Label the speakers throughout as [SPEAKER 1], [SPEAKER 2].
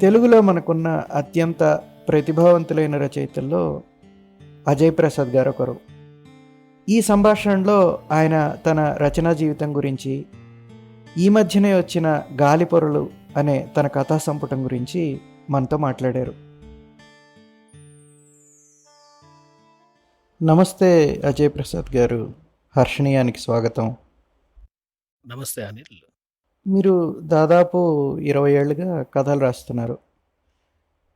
[SPEAKER 1] తెలుగులో మనకున్న అత్యంత ప్రతిభావంతులైన రచయితల్లో అజయ్ ప్రసాద్ గారు ఒకరు. ఈ సంభాషణలో ఆయన తన రచనా జీవితం గురించి ఈ మధ్యనే వచ్చిన గాలిపొరలు అనే తన కథా సంపుటం గురించి మనతో మాట్లాడారు. నమస్తే అజయ్ ప్రసాద్ గారు. హర్షణీయానికి స్వాగతం.
[SPEAKER 2] నమస్తే అనిల్.
[SPEAKER 1] మీరు దాదాపు ఇరవై ఏళ్ళుగా కథలు రాస్తున్నారు.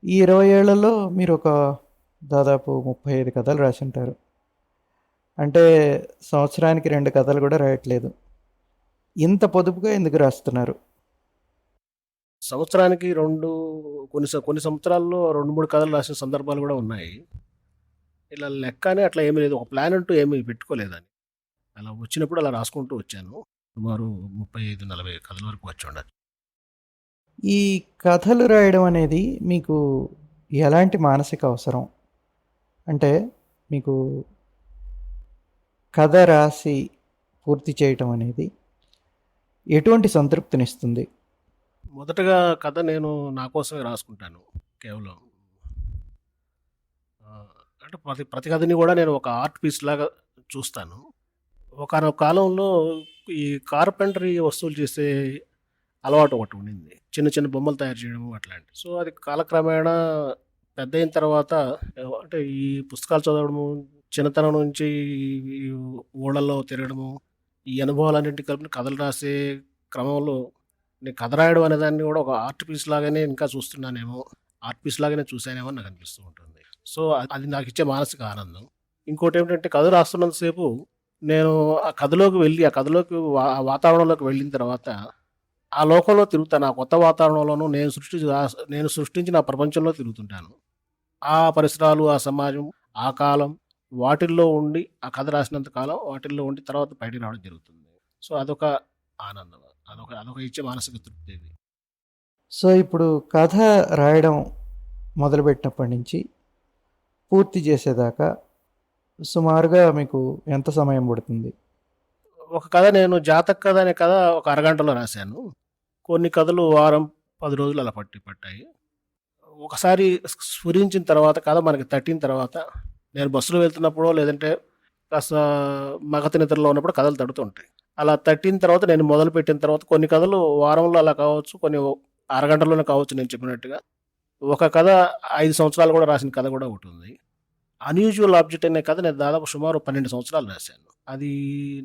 [SPEAKER 1] ఈ ఇరవై ఏళ్ళలో మీరు ఒక దాదాపు ముప్పై ఐదు కథలు రాసింటారు. అంటే సంవత్సరానికి రెండు కథలు కూడా రాయట్లేదు. ఇంత పొదుపుగా ఎందుకు రాస్తున్నారు?
[SPEAKER 2] సంవత్సరానికి రెండు కొన్ని కొన్ని సంవత్సరాల్లో రెండు మూడు కథలు రాసిన సందర్భాలు కూడా ఉన్నాయి. ఇలా లెక్కనే అట్లా ఏమీ లేదు. ఒక ప్లాన్ అంటూ ఏమీ పెట్టుకోలేదని. అలా వచ్చినప్పుడు అలా రాసుకుంటూ వచ్చాను. సుమారు ముప్పై ఐదు నలభై కథల వరకు వచ్చి ఉండదు
[SPEAKER 1] ఈ కథలు రాయడం అనేది మీకు ఎలాంటి మానసిక అవసరం? అంటే మీకు కథ రాసి పూర్తి చేయటం అనేది ఎటువంటి సంతృప్తినిస్తుంది?
[SPEAKER 2] మొదటగా కథ నేను నా కోసమే రాసుకుంటాను కేవలం. అంటే ప్రతి ప్రతి కథని కూడా నేను ఒక ఆర్ట్ పీస్ లాగా చూస్తాను. ఒకనొక కాలంలో ఈ కార్పెంటరీ వస్తువులు చేసే అలవాటు ఒకటి ఉండింది. చిన్న చిన్న బొమ్మలు తయారు చేయడం అట్లాంటి. సో అది కాలక్రమేణా పెద్ద అయిన తర్వాత అంటే ఈ పుస్తకాలు చదవడము చిన్నతనం నుంచి ఊళ్ళల్లో తిరగడము ఈ అనుభవాలన్నింటి కలిపి కథలు రాసే క్రమంలో నేను కథ రాయడం అనే దాన్ని కూడా ఒక ఆర్ట్ పీస్ లాగానే ఇంకా చూస్తున్నానేమో ఆర్ట్ పీస్ లాగానే చూశానేమో నాకు అనిపిస్తూ ఉంటుంది. సో అది- అది నాకు ఇచ్చే మానసిక ఆనందం. ఇంకోటి ఏమిటంటే కథ రాస్తున్నంతసేపు నేను ఆ కథలోకి వెళ్ళి ఆ కథలోకి వా- ఆ వాతావరణంలోకి వెళ్ళిన తర్వాత ఆ లోకంలో తిరుగుతాను ఆ కొత్త వాతావరణంలోనూ నేను సృష్టి నేను సృష్టించిన ఆ ప్రపంచంలో తిరుగుతుంటాను. ఆ పరిసరాలు ఆ సమాజం ఆ కాలం వాటిల్లో ఉండి ఆ కథ రాసినంత కాలం వాటిల్లో ఉండి తర్వాత బయటికి రావడం జరుగుతుంది. సో అదొక ఆనందం. అదొక అదొక ఇచ్చే మానసిక తృప్తి
[SPEAKER 1] సో ఇప్పుడు కథ రాయడం మొదలుపెట్టినప్పటి నుంచి పూర్తి చేసేదాకా సుమారుగా మీకు ఎంత సమయం పడుతుంది?
[SPEAKER 2] ఒక కథ నేను జాతక కథ అనే కథ ఒక అరగంటలో రాశాను. కొన్ని కథలు వారం పది రోజులు అలా పట్టి పట్టాయి. ఒకసారి స్ఫురించిన తర్వాత కథ మనకి తట్టిన తర్వాత నేను బస్సులో వెళ్తున్నప్పుడు లేదంటే కాస్త మగత నిద్రలో ఉన్నప్పుడు కథలు తడుతుంటాయి అలా తట్టిన తర్వాత నేను మొదలు పెట్టిన తర్వాత కొన్ని కథలు వారంలో అలా కావచ్చు కొన్ని అరగంటలోనే కావచ్చు నేను చెప్పినట్టుగా. ఒక కథ ఐదు సంవత్సరాలు కూడా రాసిన కథ కూడా ఒకటి ఉంది. అన్యూజువల్ ఆబ్జెక్ట్ అనే కథ నేను దాదాపు సుమారు పన్నెండు సంవత్సరాలు రాశాను. అది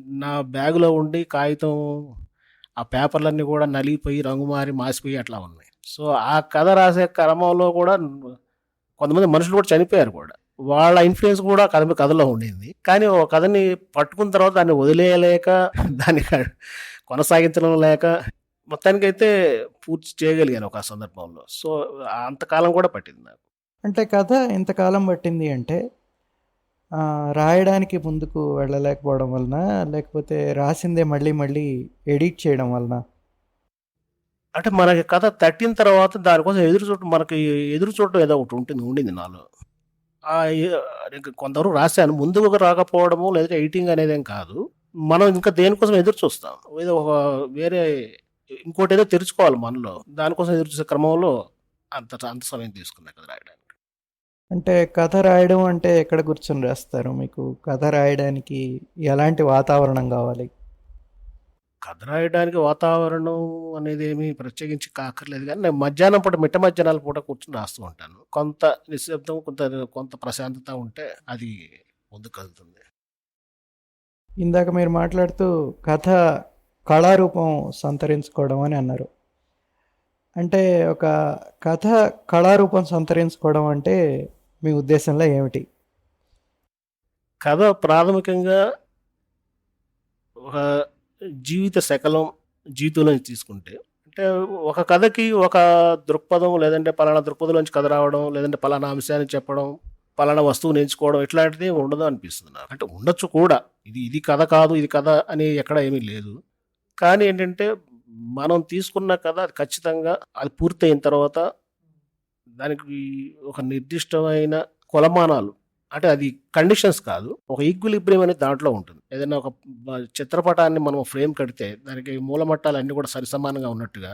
[SPEAKER 2] నా బ్యాగులో ఉండి కాగితం ఆ పేపర్లన్నీ కూడా నలిగిపోయి రంగు మారి మాసిపోయి అట్లా ఉన్నాయి. సో ఆ కథ రాసే క్రమంలో కూడా కొంతమంది మనుషులు కూడా చనిపోయారు కూడా. వాళ్ళ ఇన్ఫ్లుయెన్స్ కూడా కథ కథలో ఉండింది. కానీ ఒక కథని పట్టుకున్న తర్వాత దాన్ని వదిలేయలేక దాన్ని కొనసాగించడం లేక మొత్తానికైతే పూర్తి చేయగలిగాను ఒక సందర్భంలో. సో అంతకాలం కూడా పట్టింది నాకు.
[SPEAKER 1] అంటే కథ ఇంతకాలం పట్టింది అంటే రాయడానికి ముందుకు వెళ్ళలేకపోవడం వలన లేకపోతే రాసిందే మళ్ళీ మళ్ళీ ఎడిట్ చేయడం వలన.
[SPEAKER 2] అంటే మనకి కథ తట్టిన తర్వాత దానికోసం ఎదురు చూడటం మనకి ఎదురు చూడటం ఏదో ఒకటి ఉంటుంది ఉండింది నాలో. కొందరు రాశాను. ముందుకు రాకపోవడము లేదంటే ఎడిటింగ్ అనేది ఏం కాదు. మనం ఇంకా దేనికోసం ఎదురు చూస్తాం. ఏదో ఒక వేరే ఇంకోటి ఏదో తెరుచుకోవాలి మనలో. దానికోసం ఎదురు చూసే క్రమంలో అంత అంత సమయం తీసుకున్నా కదా రాయడానికి.
[SPEAKER 1] అంటే కథ రాయడం అంటే ఎక్కడ కూర్చొని రాస్తారు? మీకు కథ రాయడానికి ఎలాంటి వాతావరణం కావాలి?
[SPEAKER 2] కథ రాయడానికి వాతావరణం అనేది ఏమీ ప్రత్యేకించి కాకర్లేదు కానీ నేను మధ్యాహ్నం పూట మిట్ట మధ్యాహ్నాల పూట కూర్చొని రాస్తూ ఉంటాను. కొంత నిశ్శబ్దం కొంత కొంత ప్రశాంతత ఉంటే అది ముందుకు కదులుతుంది
[SPEAKER 1] ఇందాక మీరు మాట్లాడుతూ కథ కళారూపం సంతరించుకోవడం అని అన్నారు. అంటే ఒక కథ కళారూపం సంతరించుకోవడం అంటే మీ ఉద్దేశంలో ఏమిటి?
[SPEAKER 2] కథ ప్రాథమికంగా ఒక జీవిత శకలం జీవితంలోంచి తీసుకుంటే అంటే ఒక కథకి ఒక దృక్పథం లేదంటే పలానా దృక్పథంలోంచి కథ రావడం లేదంటే పలానా అంశాన్ని చెప్పడం పలానా వస్తువుని ఎంచుకోవడం ఇట్లాంటిది ఉండదు అనిపిస్తుంది నాకు. అంటే ఉండొచ్చు కూడా. ఇది ఇది కథ కాదు ఇది కథ అని ఎక్కడ ఏమీ లేదు. కానీ ఏంటంటే మనం తీసుకున్న కథ అది ఖచ్చితంగా అది పూర్తయిన తర్వాత దానికి ఒక నిర్దిష్టమైన కొలమానాలు అంటే అది కండిషన్స్ కాదు ఒక ఈక్విలిబ్రియం అనేది దాంట్లో ఉంటుంది. ఏదైనా ఒక చిత్రపటాన్ని మనం ఫ్రేమ్ కడితే దానికి మూలమట్టాలు అన్నీ కూడా సరిసమానంగా ఉన్నట్టుగా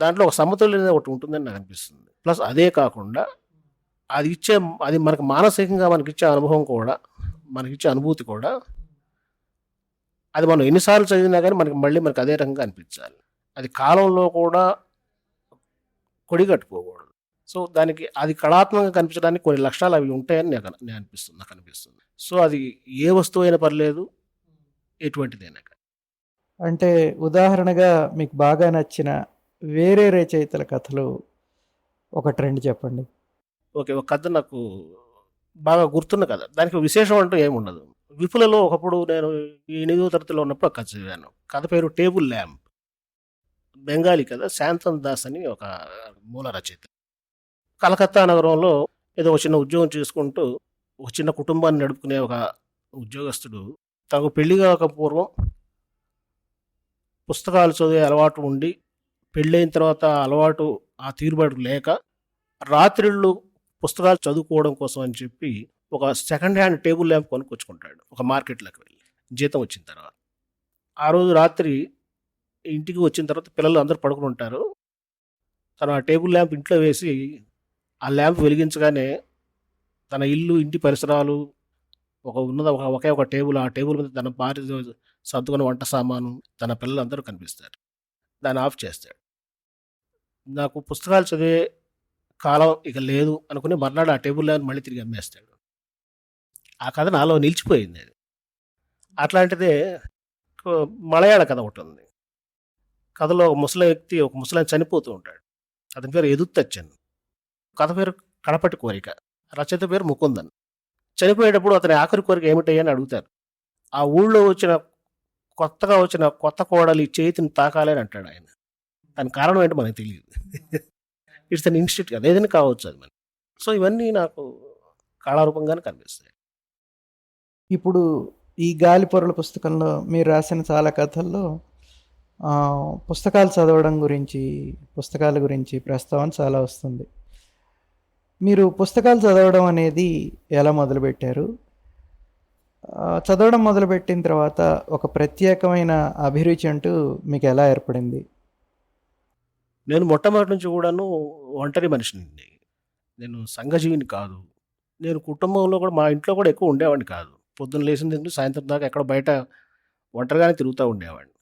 [SPEAKER 2] దాంట్లో ఒక సమతుల్యం అనేది ఒకటి ఉంటుందని నాకు అనిపిస్తుంది. ప్లస్ అదే కాకుండా అది ఇచ్చే అది మనకు మానసికంగా మనకి ఇచ్చే అనుభవం కూడా మనకి ఇచ్చే అనుభూతి కూడా అది మనం ఎన్నిసార్లు చదివినా కానీ మనకి మళ్ళీ మనకు అదే రకంగా అనిపించాలి. అది కాలంలో కూడా కొడిగట్టుకోకూడదు. సో దానికి అది కళాత్మకంగా కనిపించడానికి కొన్ని లక్షణాలు అవి ఉంటాయని నాకు నేను అనిపిస్తుంది నాకు అనిపిస్తుంది. సో అది ఏ వస్తువు అయినా పర్లేదు ఎటువంటిదైనా.
[SPEAKER 1] అంటే ఉదాహరణగా మీకు బాగా నచ్చిన వేరే రచయితల కథలు ఒక ట్రెండ్ చెప్పండి.
[SPEAKER 2] ఓకే ఒక కథ నాకు బాగా గుర్తున్న కథ. దానికి విశేషం అంటూ ఏమి ఉండదు. విపులలో ఒకప్పుడు నేను ఎనిమిదో తరగతిలో ఉన్నప్పుడు ఒక కథ చదివాను. కథ పేరు టేబుల్ ల్యాంప్. బెంగాలీ కథ శాంతన్ దాస్ అని ఒక మూల రచయిత. కలకత్తా నగరంలో ఏదో ఒక చిన్న ఉద్యోగం చేసుకుంటూ ఒక చిన్న కుటుంబాన్ని నడుపుకునే ఒక ఉద్యోగస్తుడు. తనకు పెళ్ళి కాక పూర్వం పుస్తకాలు చదివే అలవాటు ఉండి పెళ్ళైన తర్వాత అలవాటు ఆ తీరుబాటు లేక రాత్రిళ్ళు పుస్తకాలు చదువుకోవడం కోసం అని చెప్పి ఒక సెకండ్ హ్యాండ్ టేబుల్ ల్యాంప్ కొనుక్కొచ్చుకుంటాడు ఒక మార్కెట్లోకి వెళ్ళి. జీతం వచ్చిన తర్వాత. ఆ రోజు రాత్రి ఇంటికి వచ్చిన తర్వాత పిల్లలు అందరూ పడుకుని ఉంటారు. తను ఆ టేబుల్ ల్యాంప్ ఇంట్లో వేసి ఆ ల్యాంప్ వెలిగించగానే తన ఇల్లు ఇంటి పరిసరాలు ఒక ఉన్నద ఒక ఒకే ఒక టేబుల్ ఆ టేబుల్ మీద తన భార్య సర్దుకున్న వంట సామాను తన పిల్లలందరూ కనిపిస్తారు. దాన్ని ఆఫ్ చేస్తాడు. నాకు పుస్తకాలు చదివే కాలం ఇక లేదు అనుకుని మర్నాడు ఆ టేబుల్ మళ్ళీ తిరిగి అమ్మేస్తాడు. ఆ కథ నాలో నిలిచిపోయింది అది. అట్లాంటిదే మలయాళ కథ ఒకటి ఉంది. కథలో ఒక ముసలి వ్యక్తి ఒక ముసలాయన చనిపోతూ ఉంటాడు. అతని పేరు ఎదుత్తచ్చన్. కథ పేరు కడపటి కోరిక రచయిత పేరు ముకుందన్. చనిపోయేటప్పుడు అతని ఆఖరి కోరిక ఏమిటయ్యని అడుగుతారు. ఆ ఊళ్ళో వచ్చిన కొత్తగా వచ్చిన కొత్త కోడలి చేతిని తాకాలని అని అంటాడు ఆయన. దాని కారణం ఏంటో మనకు తెలియదు. ఇట్స్ అన్ ఇన్స్టిట్యూట్ కదా ఏదైనా కావచ్చు అది మనకి సో ఇవన్నీ నాకు కళారూపంగానే కనిపిస్తాయి.
[SPEAKER 1] ఇప్పుడు ఈ గాలిపొరల పుస్తకంలో మీరు రాసిన చాలా కథల్లో పుస్తకాలు చదవడం గురించి పుస్తకాల గురించి ప్రస్తావన చాలా వస్తుంది. మీరు పుస్తకాలు చదవడం అనేది ఎలా మొదలుపెట్టారు? చదవడం మొదలుపెట్టిన తర్వాత ఒక ప్రత్యేకమైన అభిరుచి అంటూ మీకు ఎలా ఏర్పడింది?
[SPEAKER 2] నేను మొట్టమొదటి నుంచి కూడాను ఒంటరి మనిషిని నేను సంఘజీవిని కాదు. నేను కుటుంబంలో కూడా మా ఇంట్లో కూడా ఎక్కువ ఉండేవాడిని కాదు. పొద్దున్న లేచిన దగ్గర సాయంత్రం దాకా ఎక్కడ బయట ఒంటరిగానే తిరుగుతూ ఉండేవాడిని.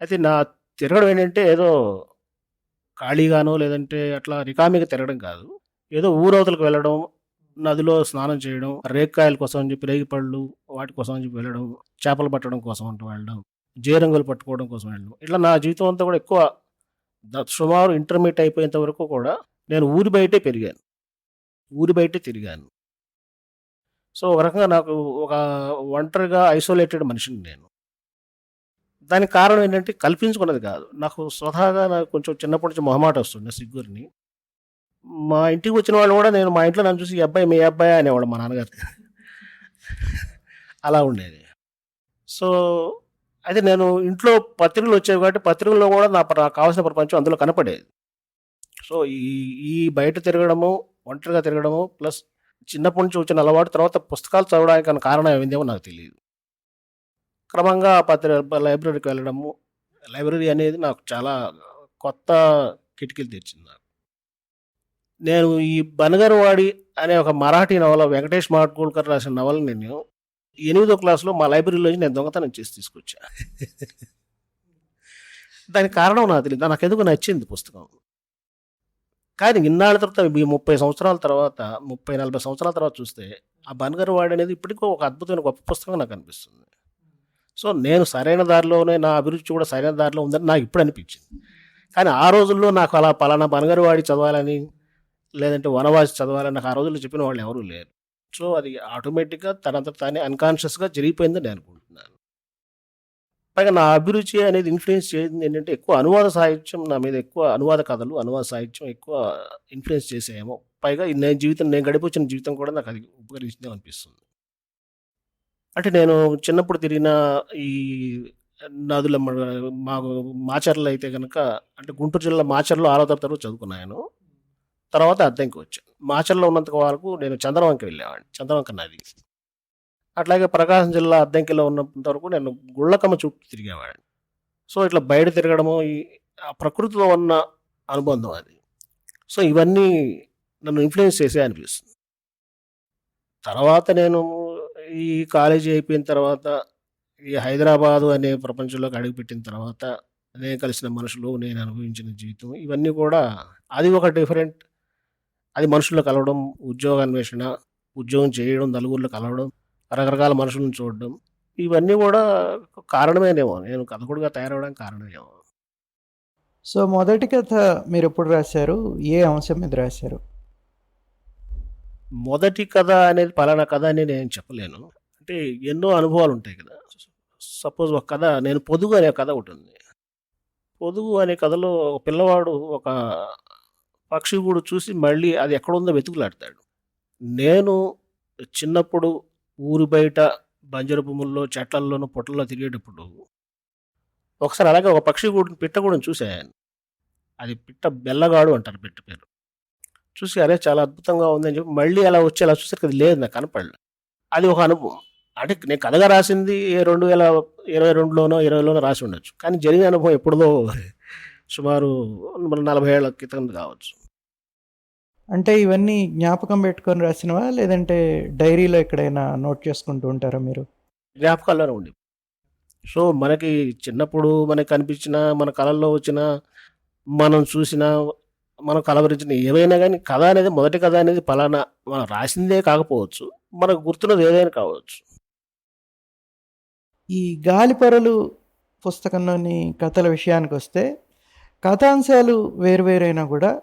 [SPEAKER 2] అయితే నా తిరగడం ఏంటంటే ఏదో ఖాళీగానో లేదంటే అట్లా రికామీగా తిరగడం కాదు. ఏదో ఊరవతలకు వెళ్ళడం నదిలో స్నానం చేయడం రేక్కాయల కోసం అని చెప్పి రేగిపళ్ళు వాటి కోసం అని చెప్పి వెళ్ళడం చేపలు పట్టడం కోసం అంటూ వెళ్ళడం జేరంగులు పట్టుకోవడం కోసం వెళ్ళడం. ఇట్లా నా జీవితం అంతా కూడా ఎక్కువ సుమారు ఇంటర్మీడియట్ అయిపోయేంత వరకు కూడా నేను ఊరి బయటే పెరిగాను. ఊరి బయటే తిరిగాను. సో ఒక రకంగా నాకు ఒక ఒంటరిగా ఐసోలేటెడ్ మనిషిని నేను. దానికి కారణం ఏంటంటే కల్పించుకున్నది కాదు. నాకు స్వతహాగా నాకు కొంచెం చిన్నప్పటి నుంచి మొహమాట వస్తుంది సిగ్గురిని మా ఇంటికి వచ్చిన వాళ్ళు కూడా నేను మా ఇంట్లో నన్ను చూసి "ఈ అబ్బాయి మీ అబ్బాయి? అనేవాడు మా నాన్నగారు. అలా ఉండేది. సో అయితే నేను ఇంట్లో పత్రికలు వచ్చేవి కాబట్టి పత్రికల్లో కూడా నా నాకు కావాల్సిన ప్రపంచం అందులో కనపడేది. సో ఈ ఈ బయట తిరగడము ఒంటరిగా తిరగడము ప్లస్ చిన్నప్పటి నుంచి వచ్చిన అలవాటు తర్వాత పుస్తకాలు చదవడానికి కారణం ఏమిందేమో నాకు తెలియదు క్రమంగా పత్రి లైబ్రరీకి వెళ్ళడము లైబ్రరీ అనేది నాకు చాలా కొత్త కిటికీలు తెచ్చింది నాకు. నేను ఈ బనగరవాడి అనే ఒక మరాఠీ నవల వెంకటేష్ మాట్గోల్కర్ రాసిన నవల నేను ఎనిమిదో క్లాస్లో మా లైబ్రరీలో నేను దొంగతనం చేసి తీసుకొచ్చా. దానికి కారణం నాకు తెలియదు నాకు ఎందుకు నచ్చింది పుస్తకం. కానీ ఇన్నాళ్ళ తర్వాత ఈ ముప్పై సంవత్సరాల తర్వాత ముప్పై నలభై సంవత్సరాల తర్వాత చూస్తే ఆ బనగరవాడి అనేది ఇప్పటికీ ఒక అద్భుతమైన గొప్ప పుస్తకం నాకు అనిపిస్తుంది. సో నేను సరైన దారిలోనే నా అభిరుచి కూడా సరైన దారిలో ఉందని నాకు ఇప్పుడు అనిపించింది. కానీ ఆ రోజుల్లో నాకు అలా పలానా బనగరవాడి చదవాలని లేదంటే వనవాసి చదవాలని నాకు ఆ రోజుల్లో చెప్పిన వాళ్ళు ఎవరూ లేరు. సో అది ఆటోమేటిక్గా తనంత తానే అన్కాన్షియస్గా జరిగిపోయిందని నేను అనుకుంటున్నాను. పైగా నా అభిరుచి అనేది ఇన్ఫ్లుయెన్స్ చేసింది ఏంటంటే ఎక్కువ అనువాద సాహిత్యం నా మీద ఎక్కువ అనువాద కథలు అనువాద సాహిత్యం ఎక్కువ ఇన్ఫ్లుయెన్స్ చేసేయేమో. పైగా నేను జీవితం నేను గడిపొచ్చిన జీవితం కూడా నాకు అది ఉపకరించింది అనిపిస్తుంది. అంటే నేను చిన్నప్పుడు తిరిగిన ఈ నదుల మాకు మాచర్లు అయితే కనుక అంటే గుంటూరు జిల్లా మాచర్లో ఆరో తరగతి చదువుకున్నాను తర్వాత అద్దెంకి వచ్చాను. మాచర్లో ఉన్నంత వరకు నేను చంద్రవంక వెళ్ళేవాడిని చంద్రవంక నది. అట్లాగే ప్రకాశం జిల్లా అద్దెంకిలో ఉన్నంత వరకు నేను గుళ్ళకమ్మ చుట్టూ తిరిగేవాడిని. సో ఇట్లా బయట తిరగడము ఈ ఆ ప్రకృతిలో ఉన్న అనుబంధం అది. సో ఇవన్నీ నన్ను ఇన్ఫ్లుయెన్స్ చేసే అనిపిస్తుంది. తర్వాత నేను ఈ కాలేజీ అయిపోయిన తర్వాత ఈ హైదరాబాదు అనే ప్రపంచంలోకి అడుగుపెట్టిన తర్వాత నేను కలిసిన మనుషులు నేను అనుభవించిన జీవితం ఇవన్నీ కూడా అది ఒక డిఫరెంట్ అది మనుషుల్లో కలవడం ఉద్యోగ అన్వేషణ ఉద్యోగం చేయడం నలుగురిలో కలవడం రకరకాల మనుషులను చూడడం ఇవన్నీ కూడా కారణమేనేమో. నేను కథకుడుగా తయారవడానికి కారణమేమో.
[SPEAKER 1] సో మొదటి కథ మీరు ఎప్పుడు రాశారు? ఏ అంశం మీద రాశారు?
[SPEAKER 2] మొదటి కథ అనేది పలానా కథ అని నేను చెప్పలేను. అంటే ఎన్నో అనుభవాలు ఉంటాయి కదా. సపోజ్ ఒక కథ నేను పొదుగు అనే కథ ఒకటి ఉంది పొదుగు అనే కథలో ఒక పిల్లవాడు ఒక పక్షి కూడా చూసి మళ్ళీ అది ఎక్కడుందో వెతుకులాడతాడు. నేను చిన్నప్పుడు ఊరి బయట బంజరు భూముల్లో చెట్లల్లోనూ పొట్టల్లో తిరిగేటప్పుడు ఒకసారి అలాగే ఒక పక్షి గూడు పిట్ట కూడా చూశాను. అది పిట్ట బెల్లగాడు అంటారు పిట్ట పేరు. చూసి అరే చాలా అద్భుతంగా ఉందని చెప్పి మళ్ళీ అలా వచ్చి అలా చూసరికి అది లేదు నాకు కనపడలేదు అది ఒక అనుభవం. అంటే నేను కథగా రాసింది రెండు వేల ఇరవై రెండులోనో ఇరవైలోనో రాసి ఉండొచ్చు. కానీ జరిగిన అనుభవం ఎప్పుడుదో సుమారు మన నలభై ఏళ్ళ క్రితం కావచ్చు.
[SPEAKER 1] అంటే ఇవన్నీ జ్ఞాపకం పెట్టుకొని రాసినవా? లేదంటే డైరీలో ఎక్కడైనా నోట్ చేసుకుంటూ ఉంటారా మీరు?
[SPEAKER 2] జ్ఞాపకాల్లోనే ఉండి. సో మనకి చిన్నప్పుడు మనకి కనిపించిన మన కళల్లో వచ్చిన మనం చూసిన మనం కలవరించిన ఏవైనా కానీ కథ అనేది మొదటి కథ అనేది పలానా మనం రాసిందే కాకపోవచ్చు. మనకు గుర్తున్నది ఏదైనా కావచ్చు.
[SPEAKER 1] ఈ గాలిపొరలు పుస్తకంలోని కథల విషయానికి వస్తే కథాంశాలు వేరువేరైనా కూడా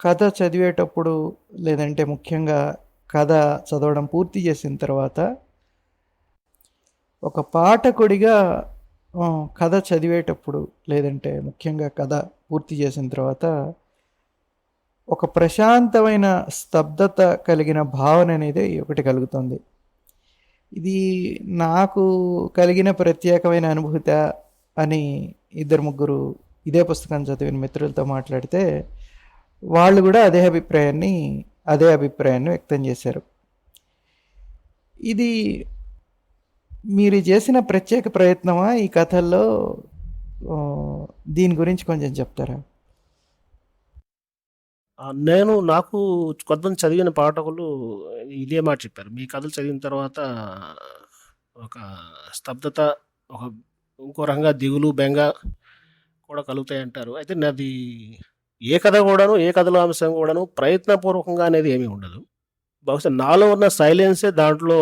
[SPEAKER 1] కథ చదివేటప్పుడు లేదంటే ముఖ్యంగా కథ చదవడం పూర్తి చేసిన తర్వాత ఒక పాఠకుడిగా కథ చదివేటప్పుడు లేదంటే ముఖ్యంగా కథ పూర్తి చేసిన తర్వాత ఒక ప్రశాంతమైన స్తబ్దత కలిగిన భావన అనేది ఒకటి కలుగుతుంది. ఇది నాకు కలిగిన ప్రత్యేకమైన అనుభూత అని ఇద్దరు ముగ్గురు ఇదే పుస్తకం చదివిన మిత్రులతో మాట్లాడితే వాళ్ళు కూడా అదే అభిప్రాయాన్ని అదే అభిప్రాయాన్ని వ్యక్తం చేశారు. ఇది మీరు చేసిన ప్రత్యేక ప్రయత్నమా? ఈ కథల్లో దీని గురించి కొంచెం చెప్తారా?
[SPEAKER 2] నేను నాకు కొంతమంది చదివిన పాఠకులు ఇదే మాట చెప్పారు. మీ కథలు చదివిన తర్వాత ఒక స్తబ్దత ఒక ఇంకో రకంగా దిగులు బెంగ కూడా కలుగుతాయి అంటారు అయితే నాది ఏ కథ కూడాను ఏ కథలో అంశం కూడాను ప్రయత్నపూర్వకంగా అనేది ఏమీ ఉండదు. బహుశా నాలో ఉన్న సైలెన్సే దాంట్లో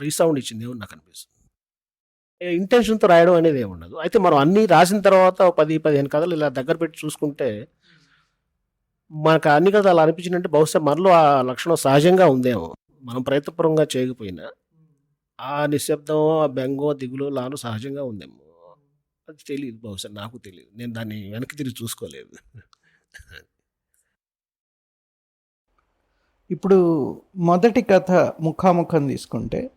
[SPEAKER 2] రీసౌండ్ ఇచ్చింది ఏమో నాకు అనిపిస్తుంది. ఇంటెన్షన్తో రాయడం అనేది ఏమి ఉండదు. అయితే మనం అన్నీ రాసిన తర్వాత పది పదిహేను కథలు ఇలా దగ్గర పెట్టి చూసుకుంటే మనకు అన్ని కథలు అలా అనిపించినట్టే బహుశా మనలో ఆ లక్షణం సహజంగా ఉందేమో. మనం ప్రయత్నపూర్వకంగా చేయకపోయినా ఆ నిశ్శబ్దం ఆ బెంగో దిగులు లాను సహజంగా ఉందేమో. అది తెలియదు బహుశా నాకు తెలియదు నేను దాన్ని వెనక్కి తిరిగి చూసుకోలేదు.
[SPEAKER 1] ఇప్పుడు మొదటి కథ ముఖాముఖం తీసుకుంటే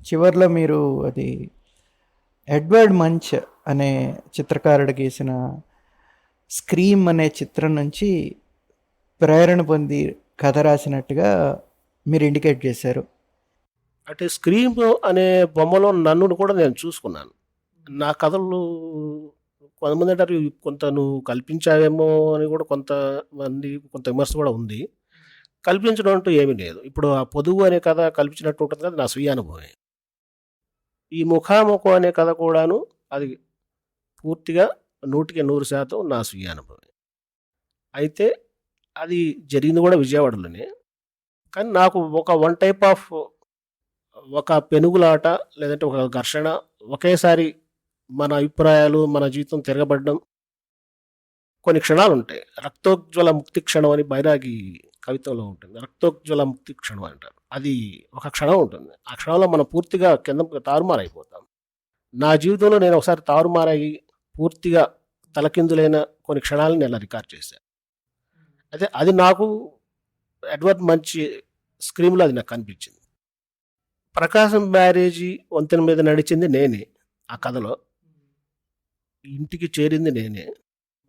[SPEAKER 1] చివర్లో మీరు అది ఎడ్వర్డ్ మంచ్ అనే చిత్రకారుడు గీసిన స్క్రీమ్ అనే చిత్రం నుంచి ప్రేరణ పొంది కథ రాసినట్టుగా మీరు ఇండికేట్ చేశారు.
[SPEAKER 2] అంటే స్క్రీమ్ అనే బొమ్మలో నన్ను కూడా నేను చూసుకున్నాను. నా కథలు కొంతమంది అంటారు కొంత నువ్వు కల్పించావేమో అని కూడా కొంతమంది కొంత విమర్శ కూడా ఉంది. కల్పించడం అంటూ ఏమీ లేదు. ఇప్పుడు ఆ పొదుగు అనే కథ కల్పించినట్టు ఉంటుంది కదా నా స్వీయ అనుభవమే. ఈ ముఖాముఖం అనే కథ కూడాను అది పూర్తిగా నూటికి నూరు శాతం నా స్వీయ అనుభవమే. అయితే అది జరిగింది కూడా విజయవాడలోనే. కానీ నాకు ఒక వన్ టైప్ ఆఫ్ ఒక పెనుగులాట లేదంటే ఒక ఘర్షణ ఒకేసారి మన అభిప్రాయాలు మన జీవితం తిరగబడడం కొన్ని క్షణాలు ఉంటాయి రక్తోజ్వల ముక్తి క్షణం అని బైరాగి కవితలో ఉంటుంది. రక్తోజ్వల ముక్తి క్షణం అంటారు. అది ఒక క్షణం ఉంటుంది. ఆ క్షణంలో మనం పూర్తిగా కింద తారుమారైపోతాం. నా జీవితంలో నేను ఒకసారి తారుమారై పూర్తిగా తలకిందులైన కొన్ని క్షణాలను నేను రికార్డ్ చేశాను అయితే అది నాకు ఎడ్వర్డ్ మంచి స్క్రీన్లో అది నాకు కనిపించింది. ప్రకాశం బ్యారేజీ వంతెన మీద నడిచింది నేనే ఆ కథలో. ఇంటికి చేరింది నేనే.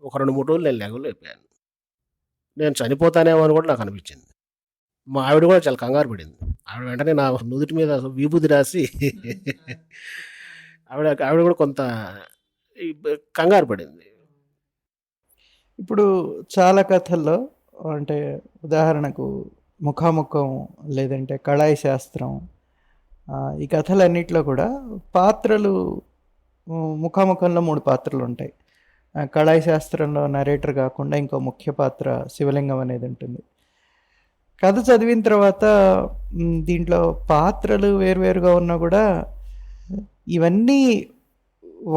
[SPEAKER 2] ఒక రెండు మూడు రోజులు నేను లెగలేకపోయాను నేను చనిపోతానేమో అని కూడా నాకు అనిపించింది మా ఆవిడ కూడా చాలా కంగారు పడింది. ఆవిడ వెంటనే నా నుదుటి మీద విభూతి రాసి ఆవిడ ఆవిడ కూడా కొంత కంగారు పడింది.
[SPEAKER 1] ఇప్పుడు చాలా కథల్లో అంటే ఉదాహరణకు ముఖాముఖం లేదంటే కళాయి శాస్త్రం ఈ కథలన్నిట్లో కూడా పాత్రలు ముఖాముఖంలో మూడు పాత్రలు ఉంటాయి కళాయి శాస్త్రంలో నరేటర్ కాకుండా ఇంకో ముఖ్య పాత్ర శివలింగం అనేది ఉంటుంది. కథ చదివిన తర్వాత దీంట్లో పాత్రలు వేరువేరుగా ఉన్నా కూడా ఇవన్నీ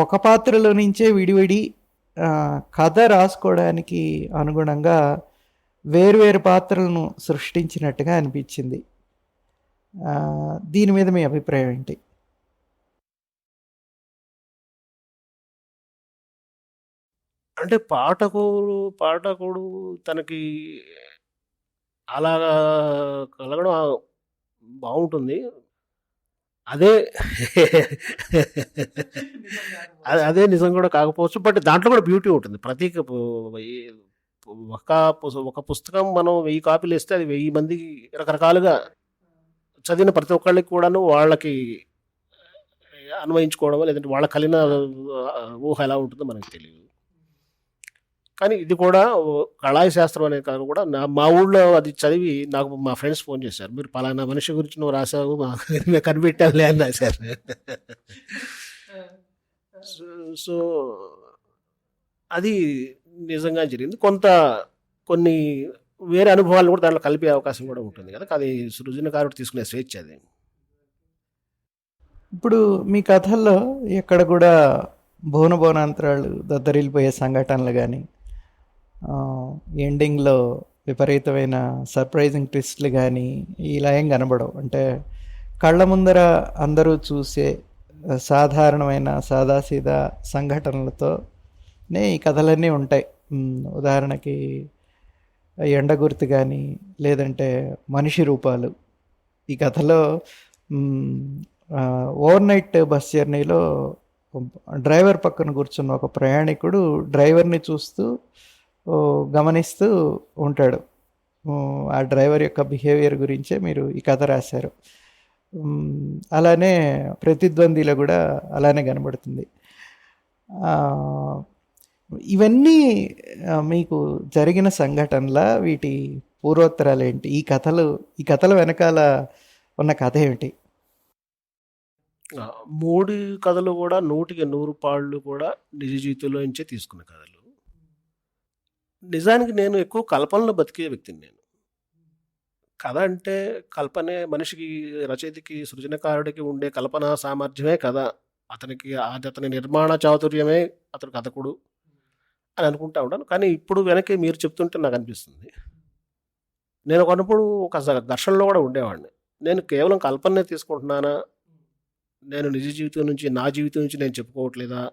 [SPEAKER 1] ఒక పాత్రలో నుంచే విడివిడి కథ రాసుకోవడానికి అనుగుణంగా వేరువేరు పాత్రలను సృష్టించినట్టుగా అనిపించింది. దీని మీద మీ అభిప్రాయం ఏంటి?
[SPEAKER 2] అంటే పాఠకుడు పాఠకుడు తనకి అలాగా కలగడం బాగుంటుంది. అదే అదే అదే నిజం కూడా కాకపోవచ్చు. బట్ దాంట్లో కూడా బ్యూటీ ఉంటుంది. ప్రతి ఒక ఒక పుస్తకం మనం వెయ్యి కాపీలు ఇస్తే అది వెయ్యి మందికి రకరకాలుగా చదివిన ప్రతి ఒక్కళ్ళకి కూడాను వాళ్ళకి అన్వయించుకోవడం లేదంటే వాళ్ళ కలిగిన ఊహ ఎలా ఉంటుందో మనకు తెలియదు. కానీ ఇది కూడా ఓ కళాయి శాస్త్రం అనే కాదు కూడా. నా మా ఊళ్ళో అది చదివి నాకు మా ఫ్రెండ్స్ ఫోన్ చేశారు. మీరు పలానా మనిషి గురించి నువ్వు రాసావు మా మేము అని రాశారు. సో- సో అది నిజంగా జరిగింది. కొంత కొన్ని వేరే అనుభవాలు కూడా దాంట్లో కలిపే అవకాశం కూడా ఉంటుంది కదా. అది సృజనకారుడు తీసుకునే స్వేచ్ఛ అది.
[SPEAKER 1] ఇప్పుడు మీ కథల్లో ఎక్కడ కూడా భువన భవనాంతరాలు దద్దరిల్లిపోయే సంఘటనలు కానీ ఎండింగ్లో విపరీతమైన సర్ప్రైజింగ్ ట్విస్ట్లు కానీ ఇలా ఏం కనబడవు. అంటే కళ్ళ ముందర అందరూ చూసే సాధారణమైన సాదాసీదా సంఘటనలతోనే ఈ కథలన్నీ ఉంటాయి. ఉదాహరణకి ఎండ గుర్తు కానీ లేదంటే మనిషి రూపాలు. ఈ కథలో ఓవర్ నైట్ బస్ జర్నీలో డ్రైవర్ పక్కన కూర్చున్న ఒక ప్రయాణికుడు డ్రైవర్ని చూస్తూ గమనిస్తూ ఉంటాడు. ఆ డ్రైవర్ యొక్క బిహేవియర్ గురించే మీరు ఈ కథ రాశారు. అలానే ప్రతిద్వందిలో కూడా అలానే కనబడుతుంది. ఇవన్నీ మీకు జరిగిన సంఘటనల వీటి పూర్వోత్తరాలు ఏంటి? ఈ కథలు ఈ కథల వెనకాల ఉన్న కథ ఏమిటి?
[SPEAKER 2] మూడు కథలు కూడా నూటికి నూరు పాళ్ళు కూడా నిజ జీవితంలో నుంచే తీసుకున్న కథలు. నిజానికి నేను ఎక్కువ కల్పనలో బతికే వ్యక్తిని నేను. కథ అంటే కల్పనే మనిషికి రచయితకి సృజనకారుడికి ఉండే కల్పన సామర్థ్యమే కథ. అతనికి అది అతని నిర్మాణ చాతుర్యమే అతను కథకుడు అని అనుకుంటా ఉంటాను. కానీ ఇప్పుడు వెనక్కి మీరు చెప్తుంటే నాకు అనిపిస్తుంది. నేను ఒకనప్పుడు ఒక ఘర్షణలో కూడా ఉండేవాడిని. నేను కేవలం కల్పనే తీసుకుంటున్నానా? నేను నిజ జీవితం నుంచి నా జీవితం నుంచి నేను చెప్పుకోవట్లేదా?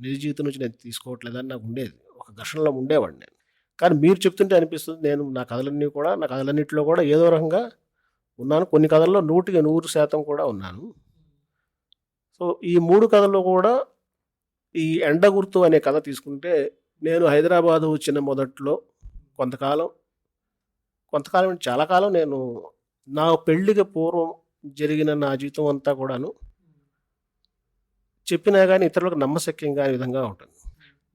[SPEAKER 2] నిజ జీవితం నుంచి నేను తీసుకోవట్లేదా? అని నాకు ఉండేది. ఒక ఘర్షణలో ఉండేవాడిని నేను. కానీ మీరు చెప్తుంటే అనిపిస్తుంది. నేను నా కథలన్నీ కూడా నా కథలన్నింటిలో కూడా ఏదో రకంగా ఉన్నాను. కొన్ని కథల్లో నూటికి నూరు శాతం కూడా ఉన్నాను. సో ఈ మూడు కథల్లో కూడా ఈ ఎండ గుర్తు అనే కథ తీసుకుంటే నేను హైదరాబాద్ వచ్చిన మొదట్లో కొంతకాలం కొంతకాలం చాలా కాలం నేను నా పెళ్ళికి పూర్వం జరిగిన నా జీవితం అంతా కూడాను చెప్పినా కానీ ఇతరులకు నమ్మశక్యం కాని విధంగా ఉంటుంది.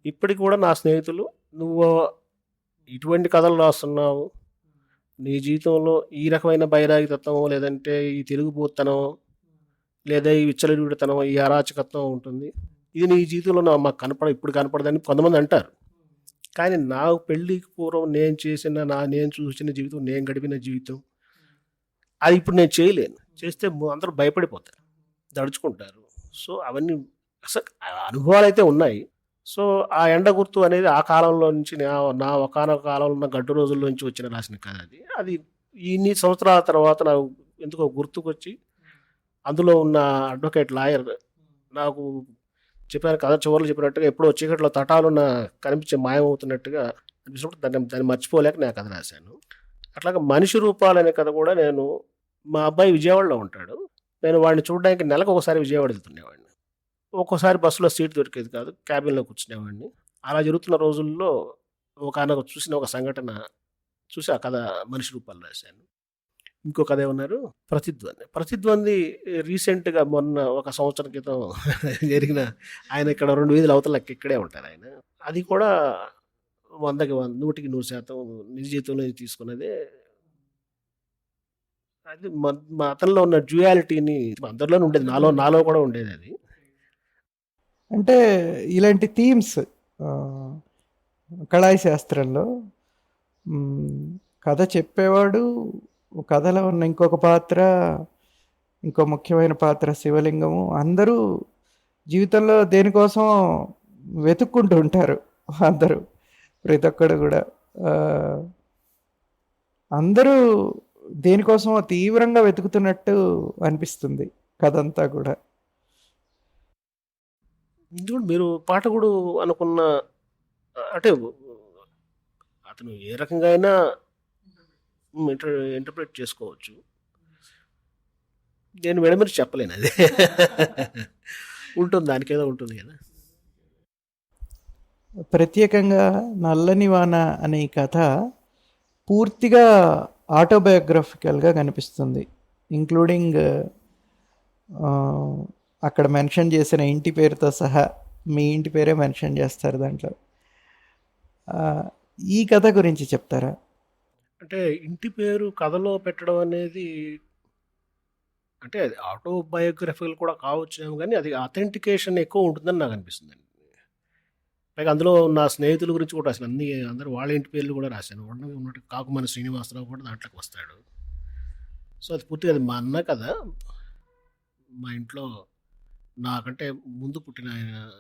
[SPEAKER 2] ఇప్పటికి కూడా నా స్నేహితులు నువ్వు ఇటువంటి కథలు రాస్తున్నావు. నీ జీవితంలో ఈ రకమైన బైరాగితత్వమో లేదంటే ఈ తిరుగుబోతనం లేదా ఈ విచ్చలవిడితనం ఈ అరాచకత్వం ఉంటుంది. ఇది నీ జీవితంలో నా- మాకు కనపడ ఇప్పుడు కనపడదని కొంతమంది అంటారు. కానీ నా పెళ్ళికి పూర్వం నేను చేసిన నా నేను చూసిన జీవితం నేను గడిపిన జీవితం అది ఇప్పుడు నేను చేయలేను. చేస్తే అందరూ భయపడిపోతారు. దడుచుకుంటారు. సో అవన్నీ అసలు అనుభవాలు అయితే ఉన్నాయి. సో ఆ ఎండ గుర్తు అనేది ఆ కాలంలో నుంచి నా నా ఒకనొక కాలంలో ఉన్న గడ్డు రోజుల నుంచి వచ్చిన రాసిన కథ అది. అది ఇన్ని సంవత్సరాల తర్వాత నాకు ఎందుకో గుర్తుకొచ్చి అందులో ఉన్న అడ్వకేట్ లాయర్ నాకు చెప్పాను కథ చివరిలో చెప్పినట్టుగా ఎప్పుడో చీకట్లో తటాలున్న కనిపించే మాయమవుతున్నట్టుగా అనిపించినప్పుడు దాన్ని దాన్ని మర్చిపోలేక నేను కథ రాశాను. అట్లాగే మనిషి రూపాలు అనే కథ కూడా నేను మా అబ్బాయి విజయవాడలో ఉంటాడు. నేను వాడిని చూడడానికి నెలకు ఒకసారి విజయవాడ వెళ్తుండేవాడిని. ఒక్కోసారి బస్సులో సీట్ దొరికేది కాదు. క్యాబిన్లో కూర్చునేవాడిని. అలా జరుగుతున్న రోజుల్లో ఒక ఆయన చూసిన ఒక సంఘటన చూసి ఆ కథ మనిషి రూపాలు రాశాను. ఇంకో కథ ఏమన్నారు? ప్రతిద్వంది ప్రతిద్వంది రీసెంట్గా మొన్న ఒక సంవత్సరం క్రితం జరిగిన ఆయన ఇక్కడ రెండు వీధులు అవతల ఇక్కడే ఉంటారు ఆయన. అది కూడా వందకి వంద నూటికి నూరు శాతం నిజ జీవితంలో తీసుకున్నదే. అది మ- మా అతనిలో ఉన్న డ్యూయాలిటీని అందరిలోనే ఉండేది. నాలో నాలో కూడా ఉండేది అది.
[SPEAKER 1] అంటే ఇలాంటి థీమ్స్ కళాయి శాస్త్రంలో కథ చెప్పేవాడు కథలో ఉన్న ఇంకొక పాత్ర ఇంకో ముఖ్యమైన పాత్ర శివలింగము అందరూ జీవితంలో దేనికోసం వెతుక్కుంటూ ఉంటారు అందరూ ప్రతి ఒక్కడు కూడా. అందరూ దేనికోసం తీవ్రంగా వెతుకుతున్నట్టు అనిపిస్తుంది కథ అంతా కూడా.
[SPEAKER 2] ఇది కూడా మీరు పాఠకుడు అనుకున్న అంటే అతను ఏ రకంగా అయినా ఇంటర్ ఇంటర్ప్రిట్ చేసుకోవచ్చు. నేను విడమరి చెప్పలేను అది. ఉంటుంది దానికేదో ఉంటుంది కదా.
[SPEAKER 1] ప్రత్యేకంగా నల్లని వాన అనే కథ పూర్తిగా ఆటోబయోగ్రఫికల్గా కనిపిస్తుంది ఇంక్లూడింగ్ అక్కడ మెన్షన్ చేసిన ఇంటి పేరుతో సహా మీ ఇంటి పేరే మెన్షన్ చేస్తారు దాంట్లో. ఈ కథ గురించి చెప్తారా?
[SPEAKER 2] అంటే ఇంటి పేరు కథలో పెట్టడం అనేది అంటే అది ఆటోబయోగ్రఫీలు కూడా కావచ్చేమో కానీ అది అథెంటికేషన్ ఎక్కువ ఉంటుందని నాకు అనిపిస్తుంది. పైగా అందులో నా స్నేహితుల గురించి కూడా రాశాను. అన్ని అందరూ వాళ్ళ ఇంటి పేర్లు కూడా రాశాను. ఉన్నది ఉన్నట్టు కాకుమని శ్రీనివాసరావు కూడా దాంట్లోకి వస్తాడు. సో అది పూర్తిగా అది మా అన్న కదా మా ఇంట్లో నాకంటే ముందు పుట్టిన ఆయన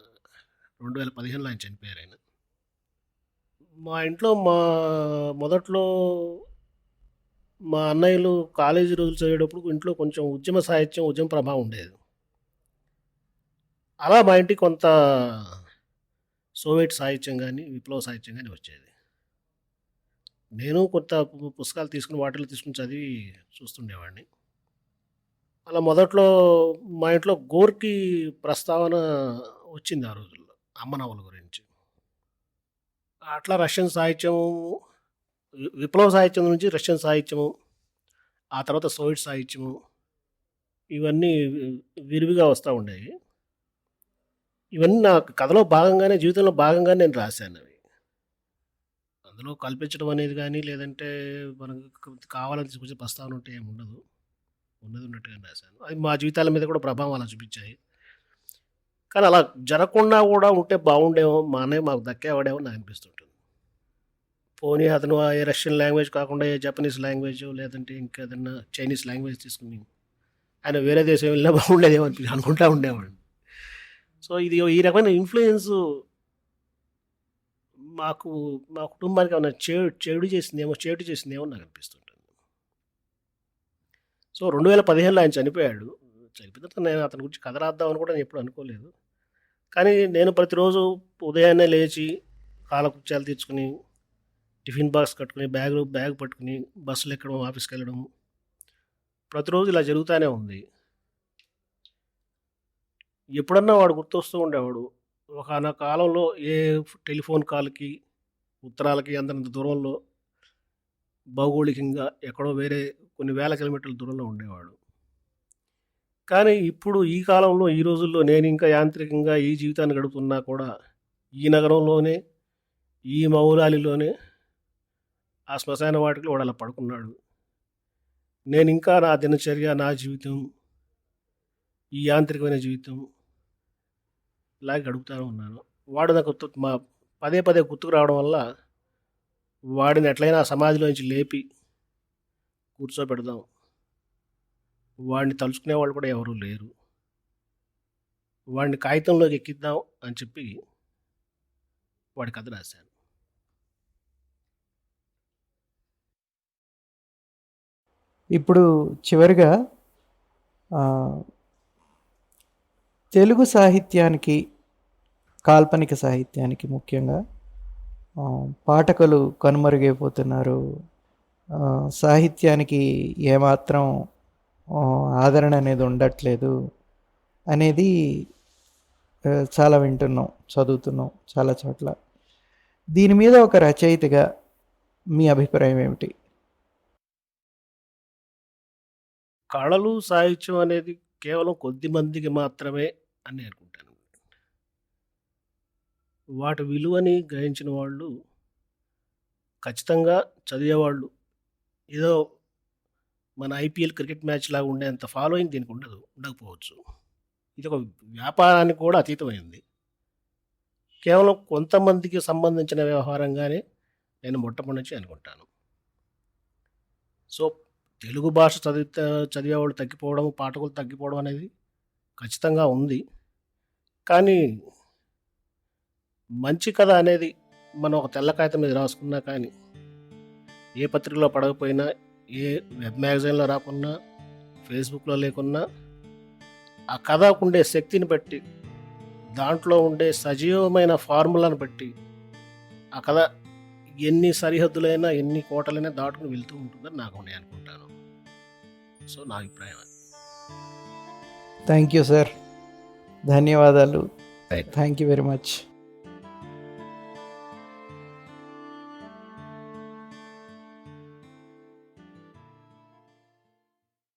[SPEAKER 2] రెండు వేల పదిహేనులో ఆయన చనిపోయారు ఆయన. మా ఇంట్లో మా మొదట్లో మా అన్నయ్యలు కాలేజీ రోజులు చదివేటప్పుడు ఇంట్లో కొంచెం ఉద్యమ సాహిత్యం ఉద్యమ ప్రభావం ఉండేది. అలా మా ఇంటికి కొంత సోవియట్ సాహిత్యం కానీ విప్లవ సాహిత్యం కానీ వచ్చేది. నేను కొంత పుస్తకాలు తీసుకుని వాటిలో తీసుకుని చదివి చూస్తుండేవాడిని. అలా మొదట్లో మా ఇంట్లో గోర్కి ప్రస్తావన వచ్చింది ఆ రోజుల్లో అమ్మనవల గురించి. అట్లా రష్యన్ సాహిత్యం విప్లవ సాహిత్యం నుంచి రష్యన్ సాహిత్యము ఆ తర్వాత సోవియట్ సాహిత్యము ఇవన్నీ విరివిగా వస్తూ ఉండేవి. ఇవన్నీ నా కథలో భాగంగానే జీవితంలో భాగంగానే నేను రాశాను అవి. అందులో కల్పించడం అనేది కానీ లేదంటే మనకు కావాలని కొంచెం ప్రస్తావన ఉంటే ఏమి ఉండదు. ఉన్నది ఉన్నట్టుగా రాశాను. అది మా జీవితాల మీద కూడా ప్రభావం అలా చూపించాయి. కానీ అలా జరగకుండా కూడా ఉంటే బాగుండేమో మా అన్నయ్య మాకు దక్కేవాడేమో నాకు అనిపిస్తుంటుంది. పోనీ అతను ఆ ఏ రష్యన్ లాంగ్వేజ్ కాకుండా ఏ జపనీస్ లాంగ్వేజ్ లేదంటే ఇంకేదన్నా చైనీస్ లాంగ్వేజ్ తీసుకుని ఆయన వేరే దేశం వెళ్ళినా బాగుండేదేమో అనిపి అనుకుంటా ఉండేవాడిని. సో ఇది ఈ రకమైన ఇన్ఫ్లుయెన్స్ మాకు మా కుటుంబానికి ఏమైనా చెడు చెడు చేసిందేమో చేటు చేసిందేమో నాకు అనిపిస్తుంటుంది. సో రెండు వేల పదిహేనులో ఆయన చనిపోయాడు. చనిపోయిన తర్వాత నేను అతని గురించి కథ రాద్దామని కూడా నేను ఎప్పుడు అనుకోలేదు. కానీ నేను ప్రతిరోజు ఉదయాన్నే లేచి కాలకృత్యాలు తీర్చుకుని టిఫిన్ బాక్స్ కట్టుకుని బ్యాగ్ బ్యాగ్ పట్టుకుని బస్సులు ఎక్కడం ఆఫీస్కి వెళ్ళడం ప్రతిరోజు ఇలా జరుగుతూనే ఉంది. ఎప్పుడన్నా వాడు గుర్తొస్తూ ఉండేవాడు. ఒక కాలంలో ఏ టెలిఫోన్ కాల్కి ఉత్తరాలకి అంతంత దూరంలో భౌగోళికంగా ఎక్కడో వేరే కొన్ని వేల కిలోమీటర్ల దూరంలో ఉండేవాడు. కానీ ఇప్పుడు ఈ కాలంలో ఈ రోజుల్లో నేను ఇంకా యాంత్రికంగా ఈ జీవితాన్ని గడుపుతున్నా కూడా ఈ నగరంలోనే ఈ మౌలాలిలోనే ఆ శ్మశాన వాటికి వాడు అలా పడుకున్నాడు. నేను ఇంకా నా దినచర్య నా జీవితం ఈ యాంత్రికమైన జీవితం ఇలాగే గడుపుతూ ఉన్నాను. వాడు నాకు మా పదే పదే గుర్తుకు రావడం వల్ల వాడిని ఎట్లయినా సమాధిలోంచి లేపి కూర్చోబెడదాం. వాడిని తలుచుకునే వాళ్ళు కూడా ఎవరూ లేరు. వాడిని కాగితంలోకి ఎక్కిద్దాం అని చెప్పి వాడి కథ రాశాను.
[SPEAKER 1] ఇప్పుడు చివరిగా తెలుగు సాహిత్యానికి కాల్పనిక సాహిత్యానికి ముఖ్యంగా పాఠకులు కనుమరుగైపోతున్నారు. సాహిత్యానికి ఏమాత్రం ఆదరణ అనేది ఉండట్లేదు అనేది చాలా వింటున్నాం చదువుతున్నాం చాలా చోట్ల. దీని మీద ఒక రచయితగా మీ అభిప్రాయం ఏమిటి?
[SPEAKER 2] కళలు సాహిత్యం అనేది కేవలం కొద్ది మందికి మాత్రమే అని నేను వాటి విలువని గ్రహించిన వాళ్ళు ఖచ్చితంగా చదివేవాళ్ళు. ఏదో మన ఐపీఎల్ క్రికెట్ మ్యాచ్ లాగా ఉండేంత ఫాలోయింగ్ దీనికి ఉండదు ఉండకపోవచ్చు. ఇది ఒక వ్యాపారానికి కూడా అతీతమైంది. కేవలం కొంతమందికి సంబంధించిన వ్యవహారంగానే నేను మొట్టమొదటి నుంచి అనుకుంటాను. సో తెలుగు భాష చదివి చదివేవాళ్ళు తగ్గిపోవడం పాఠకులు తగ్గిపోవడం అనేది ఖచ్చితంగా ఉంది. కానీ మంచి కథ అనేది మనం ఒక తెల్ల కాగితం మీద రాసుకున్నా కానీ ఏ పత్రికలో పడకపోయినా ఏ వెబ్ మ్యాగజైన్లో రాకున్నా ఫేస్బుక్లో లేకున్నా ఆ కథకు ఉండే శక్తిని బట్టి దాంట్లో ఉండే సజీవమైన ఫార్ములాను బట్టి ఆ కథ ఎన్ని సరిహద్దులైనా ఎన్ని కోటలైనా దాటుకుని వెళ్తూ ఉంటుందని నాకు నేను అనుకుంటాను. సో నా అభిప్రాయం అది.
[SPEAKER 1] థ్యాంక్ యూ సార్ ధన్యవాదాలు. Thank you very much